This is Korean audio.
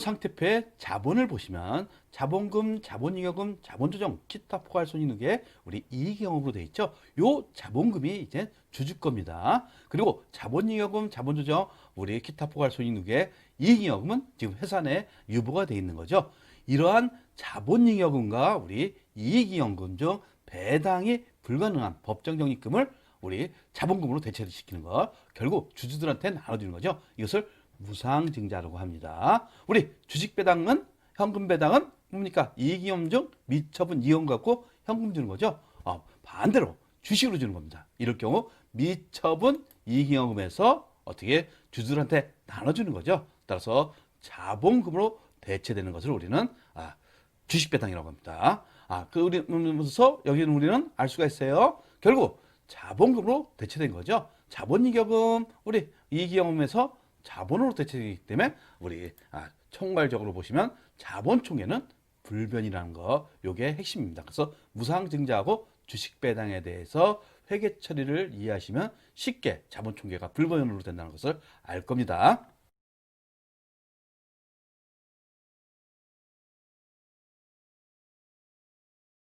상태표의 자본을 보시면 자본금, 자본잉여금, 자본조정, 기타 포괄 손익에 우리 이익영업으로 돼 있죠. 요 자본금이 이제 주주 겁니다. 그리고 자본잉여금, 자본조정, 우리 기타 포괄 손익에 이익잉여금은 지금 회사 내 유보가 돼 있는 거죠. 이러한 자본잉여금과 우리 이익잉여금 중 배당이 불가능한 법정 적립금을 우리 자본금으로 대체시키는 거 결국 주주들한테 나눠주는 거죠. 이것을 무상증자라고 합니다. 우리 주식 배당은 현금 배당은 뭡니까? 이익이용 중 미처분 이용 갖고 현금 주는 거죠. 어, 반대로 주식으로 주는 겁니다. 이럴 경우 미처분 이익이용금에서 어떻게 주주들한테 나눠주는 거죠. 따라서 자본금으로 대체되는 것을 우리는 아, 주식 배당이라고 합니다. 아, 그러면서 여기는 우리는 알 수가 있어요. 결국 자본금으로 대체된 거죠. 자본이익여금 우리 이익이익여금에서 자본으로 대체되기 때문에 우리 아, 총괄적으로 보시면 자본총회는 불변이라는 거 요게 핵심입니다. 그래서 무상증자하고 주식 배당에 대해서 회계 처리를 이해하시면 쉽게 자본총계가 불변으로 된다는 것을 알 겁니다.